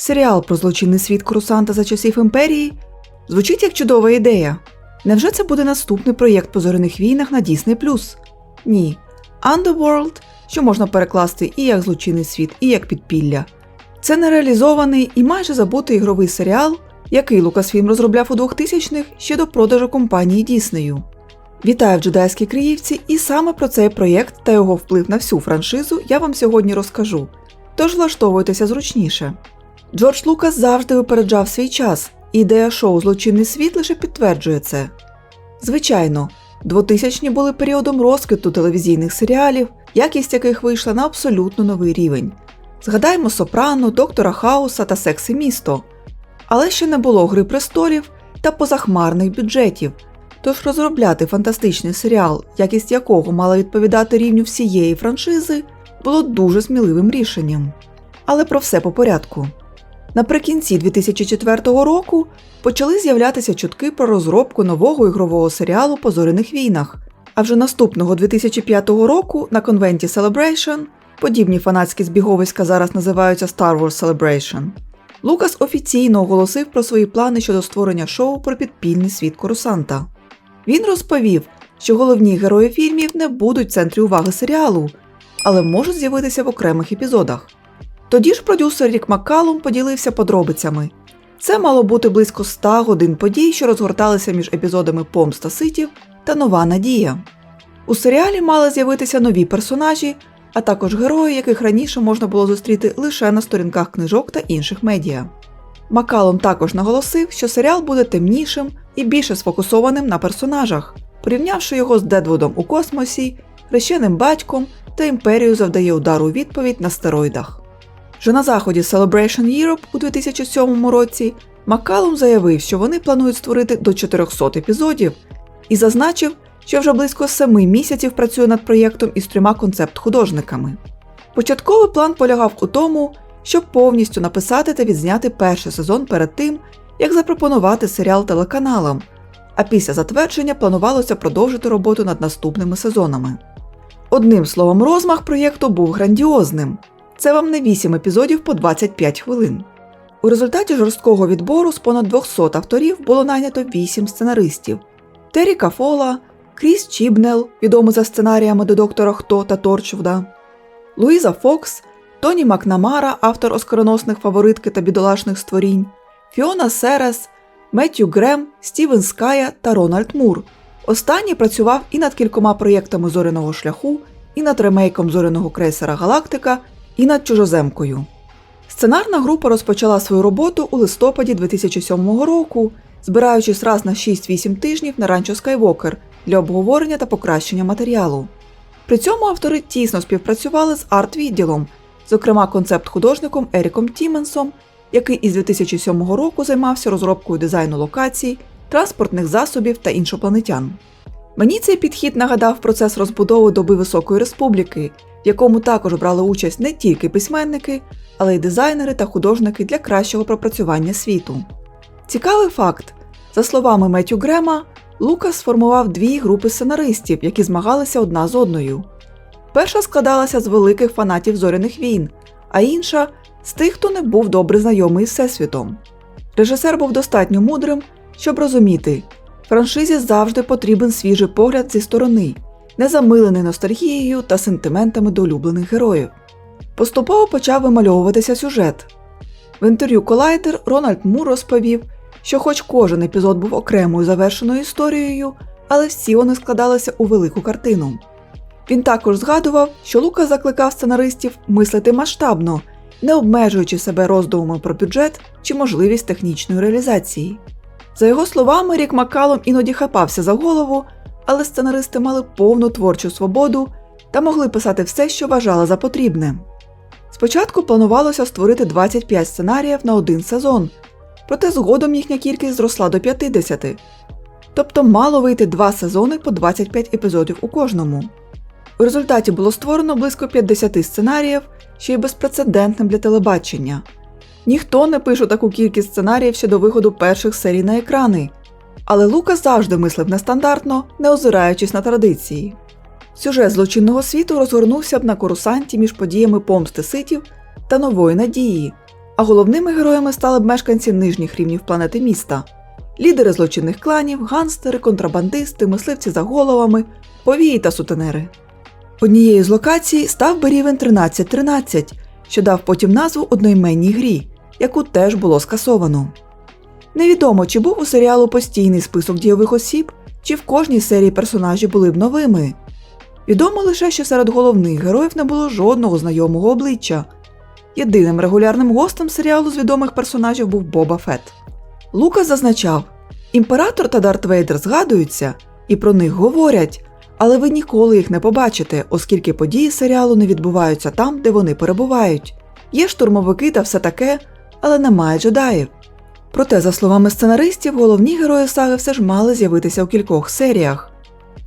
Серіал про злочинний світ курсанта за часів імперії звучить як чудова ідея. Невже це буде наступний проєкт по зоряних війнах на Disney+. Ні. Underworld, що можна перекласти і як злочинний світ, і як підпілля. Це нереалізований і майже забутий ігровий серіал, який Лукасфільм розробляв у 2000-х ще до продажу компанії Діснею. Вітаю в джедайській Криївці, і саме про цей проєкт та його вплив на всю франшизу я вам сьогодні розкажу. Тож влаштовуйтеся зручніше. Джордж Лукас завжди випереджав свій час, і ідея шоу Злочинний світ лише підтверджує це. Звичайно, 2000-ні були періодом розквіту телевізійних серіалів, якість яких вийшла на абсолютно новий рівень. Згадаємо Сопрано, Доктора Хауса та Секс і місто. Але ще не було Гри престолів та позахмарних бюджетів. Тож розробляти фантастичний серіал, якість якого мала відповідати рівню всієї франшизи, було дуже сміливим рішенням. Але про все по порядку. Наприкінці 2004 року почали з'являтися чутки про розробку нового ігрового серіалу по зоряних війнах. А вже наступного 2005 року на конвенті Celebration, подібні фанатські збіговиська зараз називаються Star Wars Celebration, Лукас офіційно оголосив про свої плани щодо створення шоу про підпільний світ Корусанта. Він розповів, що головні герої фільмів не будуть в центрі уваги серіалу, але можуть з'явитися в окремих епізодах. Тоді ж продюсер Рік Маккалум поділився подробицями. Це мало бути близько 100 годин подій, що розгорталися між епізодами Помста Ситів та Нова Надія. У серіалі мали з'явитися нові персонажі, а також герої, яких раніше можна було зустріти лише на сторінках книжок та інших медіа. Макалом також наголосив, що серіал буде темнішим і більше сфокусованим на персонажах, порівнявши його з Дедвудом у космосі, хрещеним батьком та імперію завдає удару у відповідь на стероїдах. Вже на заході Celebration Europe у 2007 році Маккалум заявив, що вони планують створити до 400 епізодів і зазначив, що вже близько семи місяців працює над проєктом із трьома концепт-художниками. Початковий план полягав у тому, щоб повністю написати та відзняти перший сезон перед тим, як запропонувати серіал телеканалам, а після затвердження планувалося продовжити роботу над наступними сезонами. Одним словом, розмах проєкту був грандіозним. Це вам не 8 епізодів по 25 хвилин. У результаті жорсткого відбору з понад 200 авторів було найнято 8 сценаристів: Террі Кафола, Кріс Чібнел, відомий за сценаріями до доктора Хто та Торчвуда, Луїза Фокс, Тоні Макнамара, автор оскароносних фаворитки та бідолашних створінь, Фіона Серес, Меттю Грем, Стівен Ская та Рональд Мур. Останній працював і над кількома проєктами зоряного шляху, і над ремейком зоряного крейсера Галактика, і над чужоземкою. Сценарна група розпочала свою роботу у листопаді 2007 року, збираючись раз на 6-8 тижнів на ранчо Скайвокер для обговорення та покращення матеріалу. При цьому автори тісно співпрацювали з арт-відділом, зокрема концепт-художником Еріком Тіменсом, який із 2007 року займався розробкою дизайну локацій, транспортних засобів та іншопланетян. Мені цей підхід нагадав процес розбудови доби Високої Республіки, в якому також брали участь не тільки письменники, але й дизайнери та художники для кращого пропрацювання світу. Цікавий факт: за словами Меттю Грема, Лукас сформував дві групи сценаристів, які змагалися одна з одною. Перша складалася з великих фанатів зоряних війн, а інша з тих, хто не був добре знайомий з Всесвітом. Режисер був достатньо мудрим, щоб розуміти, франшизі завжди потрібен свіжий погляд зі сторони, не замилений ностальгією та сентиментами до улюблених героїв. Поступово почав вимальовуватися сюжет. В інтерв'ю Колайдер Рональд Мур розповів, що, хоч кожен епізод був окремою завершеною історією, але всі вони складалися у велику картину. Він також згадував, що Лука закликав сценаристів мислити масштабно, не обмежуючи себе роздумами про бюджет чи можливість технічної реалізації. За його словами, Рік Маккалом іноді хапався за голову, але сценаристи мали повну творчу свободу та могли писати все, що вважали за потрібне. Спочатку планувалося створити 25 сценаріїв на один сезон, проте згодом їхня кількість зросла до 50. Тобто мало вийти два сезони по 25 епізодів у кожному. У результаті було створено близько 50 сценаріїв, що є безпрецедентним для телебачення. Ніхто не пише таку кількість сценаріїв ще до виходу перших серій на екрани, але Лука завжди мислив нестандартно, не озираючись на традиції. Сюжет злочинного світу розгорнувся б на корусанті між подіями помсти ситів та нової надії, А головними героями стали б мешканці нижніх рівнів планети міста, лідери злочинних кланів, ганстери, контрабандисти, мисливці за головами, повії та сутенери. Однією з локацій став би рівень 1313, що дав потім назву одноіменній грі, яку теж було скасовано. Невідомо, чи був у серіалу постійний список дійових осіб, чи в кожній серії персонажі були б новими. Відомо лише, що серед головних героїв не було жодного знайомого обличчя. Єдиним регулярним гостем серіалу з відомих персонажів був Боба Фет. Лукас зазначав: імператор та Дарт Вейдер згадуються і про них говорять, але ви ніколи їх не побачите, оскільки події серіалу не відбуваються там, де вони перебувають. Є штурмовики та все таке, але немає джедаїв. Проте, за словами сценаристів, головні герої саги все ж мали з'явитися у кількох серіях.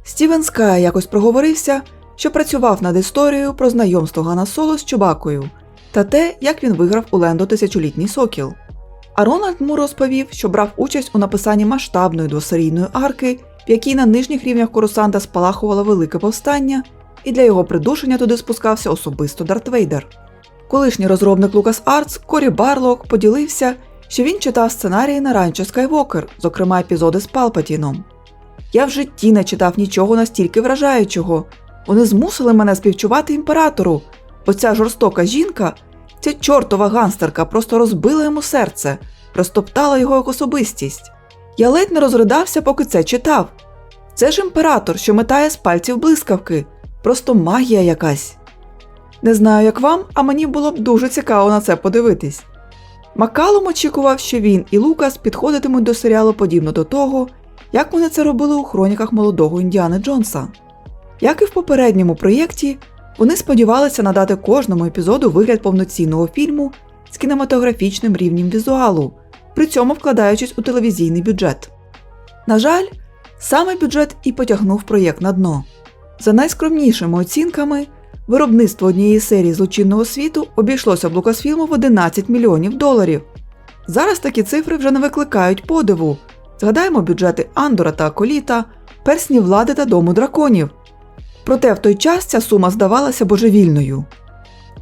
Стівен Скай якось проговорився, що працював над історією про знайомство Гана Соло з Чубакою та те, як він виграв у Лендо тисячолітній сокіл. А Рональд Мур розповів, що брав участь у написанні масштабної двосерійної арки, в якій на нижніх рівнях Корусанта спалахувало велике повстання, і для його придушення туди спускався особисто Дарт Вейдер. Колишній розробник Лукас Артс Корі Барлок поділився, що він читав сценарії на Ранчо Скайвокер, зокрема епізоди з Палпатіном. Я в житті не читав нічого настільки вражаючого. Вони змусили мене співчувати імператору. Оця жорстока жінка, ця чортова ганстерка просто розбила йому серце, розтоптала його як особистість. Я ледь не розридався, поки це читав. Це ж імператор, що метає з пальців блискавки, просто магія якась. Не знаю, як вам, а мені було б дуже цікаво на це подивитись. Макалом очікував, що він і Лукас підходитимуть до серіалу подібно до того, як вони це робили у хроніках молодого Індіани Джонса. Як і в попередньому проєкті, вони сподівалися надати кожному епізоду вигляд повноцінного фільму з кінематографічним рівнем візуалу, при цьому вкладаючись у телевізійний бюджет. На жаль, саме бюджет і потягнув проєкт на дно. За найскромнішими оцінками, виробництво однієї серії злочинного світу обійшлося б Лукасфілму в 11 мільйонів доларів. Зараз такі цифри вже не викликають подиву. Згадаємо бюджети Андора та Аколіта, персні влади та дому драконів. Проте в той час ця сума здавалася божевільною.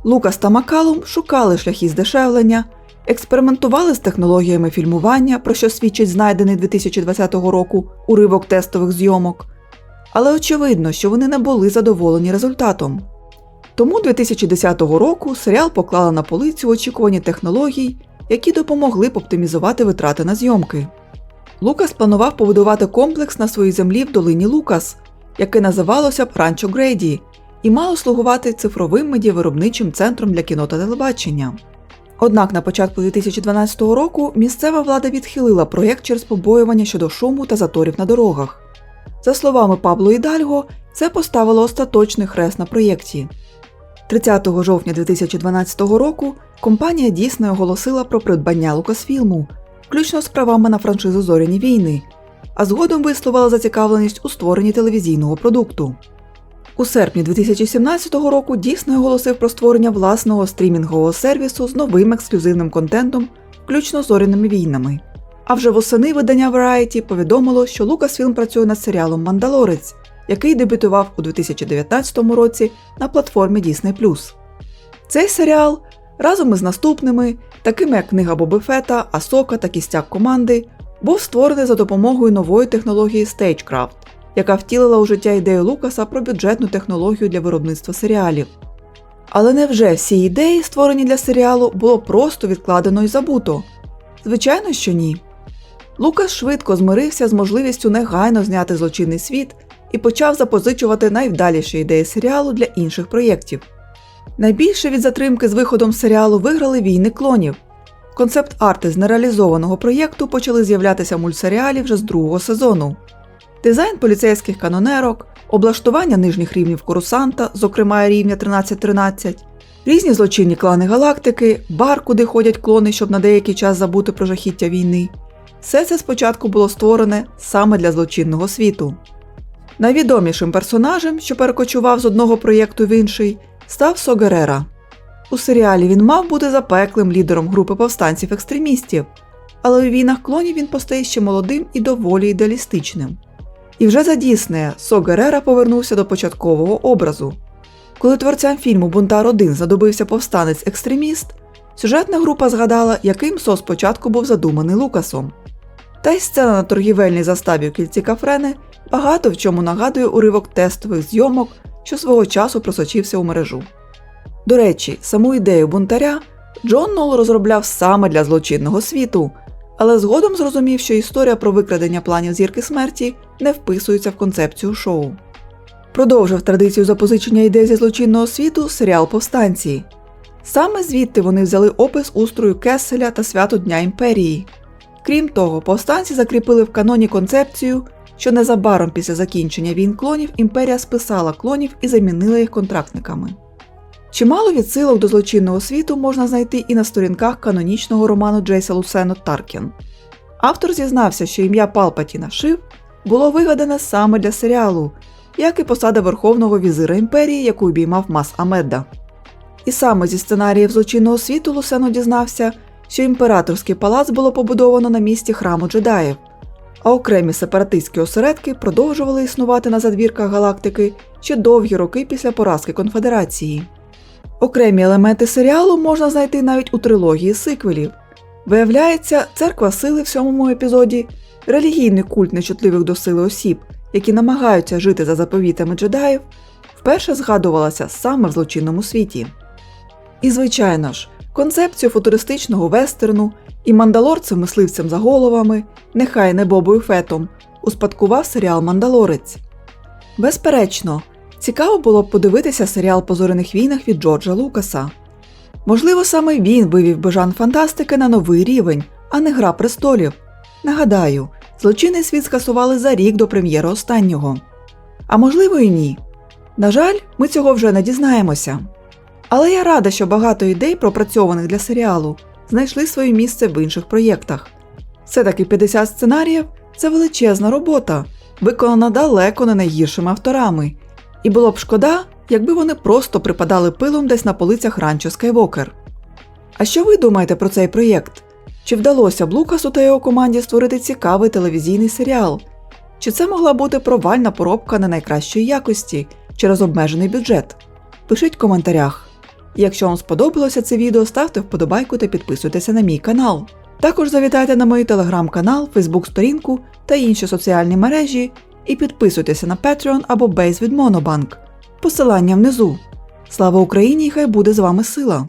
Лукас та Макалум шукали шляхи здешевлення, експериментували з технологіями фільмування, про що свідчить знайдений 2020 року уривок тестових зйомок. Але очевидно, що вони не були задоволені результатом. Тому 2010 року серіал поклали на полицю в очікуванні технологій, які допомогли б оптимізувати витрати на зйомки. Лукас планував побудувати комплекс на своїй землі в долині Лукас, яке називалося б Ранчо Грейді, і мало слугувати цифровим медіавиробничим центром для кіно та телебачення. Однак на початку 2012 року місцева влада відхилила проєкт через побоювання щодо шуму та заторів на дорогах. За словами Пабло Ідальго, це поставило остаточний хрест на проєкті. 30 жовтня 2012 року компанія Disney оголосила про придбання Лукасфілму, включно з правами на франшизу Зоряні війни, а згодом висловила зацікавленість у створенні телевізійного продукту. У серпні 2017 року Disney оголосив про створення власного стрімінгового сервісу з новим ексклюзивним контентом, включно зоряними війнами. А вже восени видання Variety повідомило, що Lucasfilm працює над серіалом Мандалорець, який дебютував у 2019 році на платформі Disney+. Цей серіал разом із наступними, такими як книга Боби Фета, Асока та Кістяк команди, був створений за допомогою нової технології Stagecraft, яка втілила у життя ідею Лукаса про бюджетну технологію для виробництва серіалів. Але невже всі ідеї, створені для серіалу, було просто відкладено і забуто? Звичайно, що ні. Лукас швидко змирився з можливістю негайно зняти злочинний світ і почав запозичувати найвдаліші ідеї серіалу для інших проєктів. Найбільше від затримки з виходом серіалу виграли війни клонів. Концепт-арти з нереалізованого проєкту почали з'являтися в мультсеріалі вже з другого сезону. Дизайн поліцейських канонерок, облаштування нижніх рівнів Корусанта, зокрема рівня 1313, різні злочинні клани галактики, бар, куди ходять клони, щоб на деякий час забути про жахіття війни. Все це спочатку було створене саме для злочинного світу. Найвідомішим персонажем, що перекочував з одного проєкту в інший, став Согерера. У серіалі він мав бути запеклим лідером групи повстанців-екстремістів, але у війнах клонів він постає ще молодим і доволі ідеалістичним. І вже за Діснея Со Герера повернувся до початкового образу. Коли творцям фільму Бунтар 1 знадобився повстанець-екстреміст, Сюжетна група згадала, яким СО спочатку був задуманий Лукасом. Та й сцена на торгівельній заставі в кільці Кафрени багато в чому нагадує уривок тестових зйомок, що свого часу просочився у мережу. До речі, саму ідею бунтаря Джон Нол розробляв саме для злочинного світу, але згодом зрозумів, що історія про викрадення планів зірки смерті не вписується в концепцію шоу. Продовжив традицію запозичення ідей зі злочинного світу серіал Повстанці. Саме звідти вони взяли опис устрою Кеселя та свято Дня імперії. Крім того, повстанці закріпили в каноні концепцію, що незабаром після закінчення війн клонів імперія списала клонів і замінила їх контрактниками. Чимало відсилок до злочинного світу можна знайти і на сторінках канонічного роману Джейса Лусено Таркен. Автор зізнався, що ім'я Палпатіна Шив було вигадане саме для серіалу, як і посада верховного візира імперії, яку обіймав Мас Амедда. І саме зі сценаріїв злочинного світу Лусено дізнався, що імператорський палац було побудовано на місці храму джедаїв, а окремі сепаратистські осередки продовжували існувати на задвірках галактики ще довгі роки після поразки конфедерації. Окремі елементи серіалу можна знайти навіть у трилогії сиквелів. Виявляється, церква сили в сьомому епізоді релігійний культ нечутливих до сили осіб, які намагаються жити за заповітами джедаїв, вперше згадувалася саме в злочинному світі. І, звичайно ж, концепцію футуристичного вестерну і мандалорцем мисливцем за головами, нехай не Бобою Фетом, успадкував серіал Мандалорець. Безперечно, цікаво було б подивитися серіал по зоряних війнах від Джорджа Лукаса. Можливо, саме він вивів би жан фантастики на новий рівень, а не Гра престолів. Нагадаю, злочинний світ скасували за рік до прем'єри останнього. А можливо і ні. На жаль, ми цього вже не дізнаємося. Але я рада, що багато ідей, пропрацьованих для серіалу, знайшли своє місце в інших проєктах. Все таки 50 сценаріїв це величезна робота, виконана далеко не найгіршими авторами. І було б шкода, якби вони просто припадали пилом десь на полицях ранчо Скайвокер. А що ви думаєте про цей проєкт? Чи вдалося б Лукасу та його команді створити цікавий телевізійний серіал? Чи це могла бути провальна поробка не найкращої якості через обмежений бюджет? Пишіть в коментарях. Якщо вам сподобалося це відео, ставте вподобайку та підписуйтеся на мій канал. Також завітайте на мій телеграм-канал, фейсбук-сторінку та інші соціальні мережі і підписуйтеся на Patreon або Base від Monobank. Посилання внизу. Слава Україні! Хай буде з вами сила!